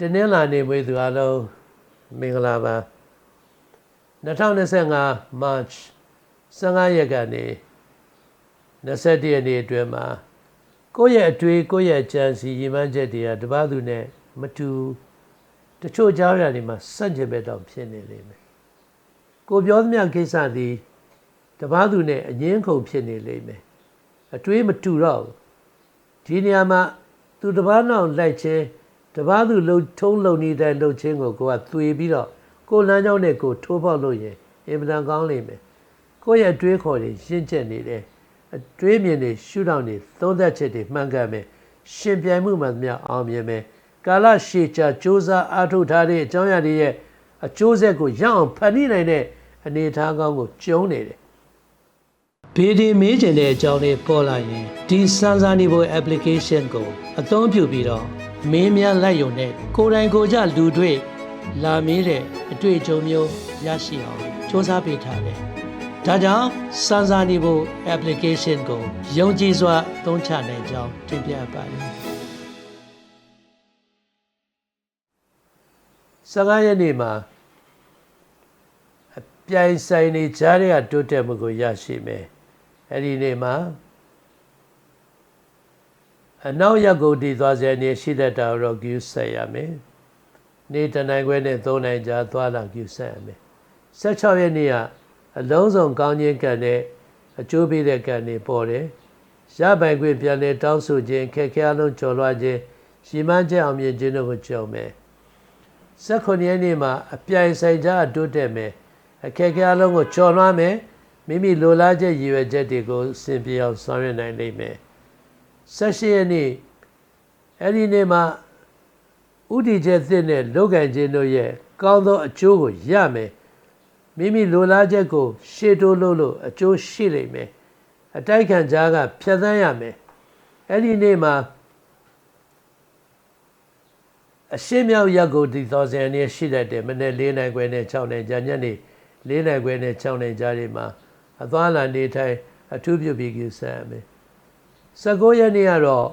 တနင်္လာနေ့မွေးသူအလုံးမင်္ဂလာပါ2025 March 15ရက်ကနေ21ရက်နေ့အတွင်းမှာကိုယ့်ရဲ့အတွေ့ကိုယ့်ရဲ့ကြံစီရည်မှန်းချက်တွေကတပတ်သူနဲ့မတူတချို့ကြားရတွေမှာစန့်ကျင်ဘက်တော့ဖြစ်နေလိမ့်မယ်ကိုပြောသမျှကိစ္စသည်တပတ်သူနဲ့အငင်းခုန်ဖြစ်နေလိမ့်မယ်အတွေးမတူတော့ဘူးဒီနေရာမှာသူတပတ်နောက်လိုက်ခြင်း တပားသူလှုပ်ထုံးလုံနေတဲ့လှုပ်ချင်းကိုကိုကသွေပြီးတော့ကိုလမ်းကြောင်းနဲ့ကိုထိုးပေါက်လို့ရင်အင်မတန်ကောင်းလိမ့်မယ်ကိုရဲ့အတွေးခေါ်တွေရှင်းချက်နေတယ်အတွေးမြင်တွေရှုထောင့်တွေသုံးသက်ချက်တွေမှန်ကန်မယ်ရှင်ပြိုင်မှုမှန်သမျှအောင်မြင်မယ်ကာလရှည်ကြာစ조사အားထုတ်ထားတဲ့အကြောင်းအရာတွေရဲ့အကျိုးဆက်ကိုရအောင်ဖန်တီးနိုင်တဲ့အနေအထားကောင်းကိုကျုံနေတယ်ဘေဒီမေးကျင်တဲ့အကြောင်းလေးပေါ်လာရင်ဒီစမ်းစာနေဖို့ application ကိုအသုံးပြုပြီးတော့ မင်းများလိုက်ရုံနဲ့ကိုယ်တိုင်ကိုယ်ကြလူတွေ့လာမေးတဲ့အတွေ့အကြုံမျိုးရရှိအောင်စူးစမ်းပေးထားတယ်။ဒါကြောင့်စမ်းစာနေဖို့ application ကိုယုံကြည်စွာသုံးချနိုင်ကြောင်းတင်ပြပါတယ်။15ရက်နေ့မှာအပြိုင်ဆိုင်နေကြားတဲ့တိုးတက်မှုကိုရရှိမယ်။အဲ့ဒီနေ့မှာ အနောက်ရက်ကိုတည်သွားစေနေရှိတဲ့တာတော့ကျူးဆက်ရမယ်။နေ့တနိုင်ခွဲနဲ့၃နိုင်ကြာသွားလာကျူးဆက်ရမယ်။16ရက်နေ့ကအလုံးစုံကောင်းခြင်းကံနဲ့အကျိုးပေးတဲ့ကံတွေပေါ်တယ်။ရပိုင်ခွင့်ပြန်လဲတောင်းဆိုခြင်းခက်ခဲအလုံးကျော်လွှားခြင်းရှိမှန်းချက်အောင်မြင်ခြင်းတို့ကိုကြုံမယ်။18ရက်နေ့မှာအပြိုင်ဆိုင်ကြအတိုးတက်မယ်။အခက်ခဲအလုံးကိုကျော်လွှားမယ်။မိမိလိုလားချက်ရည်ရွယ်ချက်တွေကိုစင်ပြေအောင်ဆောင်ရွက်နိုင်လိမ့်မယ်။ 16ရက်နေ့အဲ့ဒီနေ့မှာဥတီချက်သစ်နဲ့လောကန်ခြင်းတို့ရဲ့ကောင်းသောအကျိုးကိုရမယ်မိမိလိုလားချက်ကို ရှေ့တိုးလို့လို့အကျိုးရှိလိမ့်မယ်အတိုက်ခံကြားကဖြတ်သန်းရမယ်အဲ့ဒီနေ့မှာအရှင်းမြောက်ရက်ကိုဒီသောဇန်နေရှိတတ်တယ်မနေ့၄နိုင်ခွဲနဲ့6နိုင်ကြာညနေ၄နိုင်ခွဲနဲ့6နိုင်ကြာတွေမှာအသွားလာနေထိုင်အထူးပြုပြီးကျဆက်ရမယ် 19ရက်နေ့ကတော့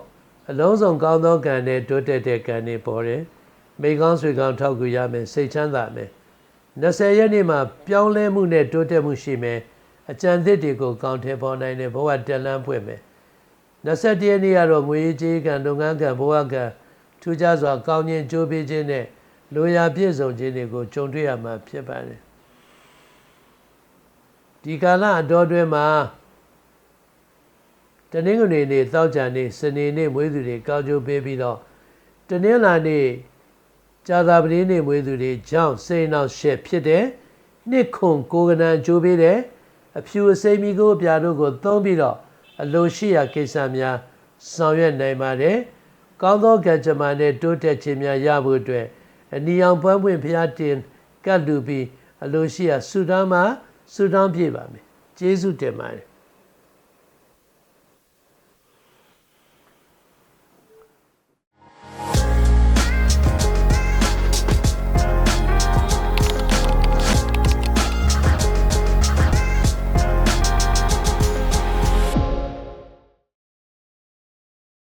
အလုံးစုံကောင်းသောကံနဲ့တိုးတက်တဲ့ကံတွေပေါ်တယ်။မိကောင်းဆွေကောင်းထောက်ကူရမယ်စိတ်ချမ်းသာမယ်။20ရက်နေ့မှာပြောင်းလဲမှုနဲ့တိုးတက်မှုရှိမယ်။အကြံသစ်တွေကိုကောင်းထဲပေါ်နိုင်တဲ့ဘဝတက်လန်းဖွင့်မယ်။21ရက်နေ့ကတော့ငွေကြေးကံလုပ်ငန်းကံဘဝကံထူးခြားစွာကောင်းခြင်းကြိုးပေးခြင်းနဲ့လိုရာပြည့်စုံခြင်းတွေကိုကြုံတွေ့ရမှာဖြစ်ပါတယ်။ဒီကာလအတော်တွင်မှာ တနင်္ဂနွေနေ့သောကြာနေ့စနေနေ့မွေးသူတွေကောက်ကျိုးပေးပြီးတော့တနင်္လာနေ့ကြာသာပတိနေ့မွေးသူတွေကြောင့်စိတ်နောက်ရှက်ဖြစ်တယ်နှစ်ခွန်ကိုကနန်ကျိုးပေးတယ်အဖြူအစိမ်းမီကိုပြာတို့ကိုသုံးပြီးတော့အလိုရှိရာကိစ္စများဆောင်ရွက်နိုင်ပါတယ်ကောင်းသောကံကြမ္မာနဲ့တိုးတက်ခြင်းများရဖို့အတွက်အနီအောင်ပွဲပွင့်ဖျားတင်ကတ်လူပြီးအလိုရှိရာဆုတောင်းမှာဆုတောင်းပြပါမယ်ကျေးဇူးတင်ပါတယ်